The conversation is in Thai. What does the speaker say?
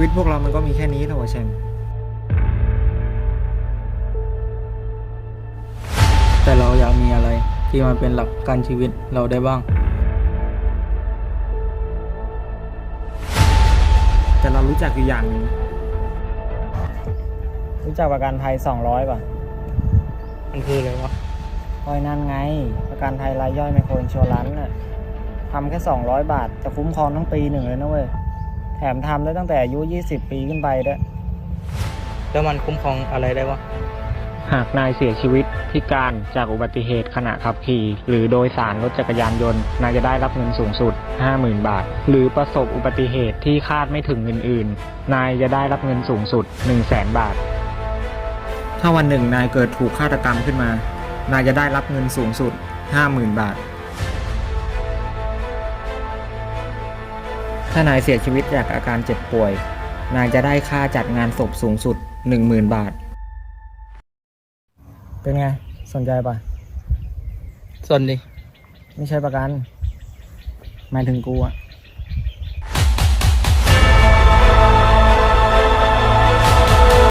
วิตพวกเรามันก็มีแค่นี้แหละวะแชมป์แต่เราอยากมีอะไรที่มันเป็นหลักการชีวิตเราได้บ้าง แต่เรารู้จักอยู่อย่างหนึ่งรู้จักประกันภัย200 ป่ะ มันคืออะไรวะคอยนั่นไง ประกันภัยรายย่อยไมโครอินชัวรันน่ะทำแค่ 200 บาทจะคุ้มครองทั้งปีหนึ่งเลยนะเว้ยแถ มทำได้ตั้งแต่อายุ 20 ปีขึ้นไปด้วย แล้วมันคุ้มครองอะไรได้วะ หากนายเสียชีวิตพิการจากอุบัติเหตุขณะขับขี่ หรือโดยสารรถจักรยานยนต์ นายจะได้รับเงินสูงสุด 50,000 บาท หรือประสบอุบัติเหตุที่คาดไม่ถึงอื่นๆ นายจะได้รับเงินสูงสุด 100,000 บาท ถ้าวันหนึ่งนายเกิดถูกฆาตกรรมขึ้นมา นายจะได้รับเงินสูงสุด 50,000 บาท ถ้านายเสียชีวิตจากอาการเจ็บป่วย นายจะได้ค่าจัดงานศพสูงสุด 10,000 บาท เป็นไง สนใจป่ะส่วนดิ ไม่ใช่ประกันหมายถึงกูอะ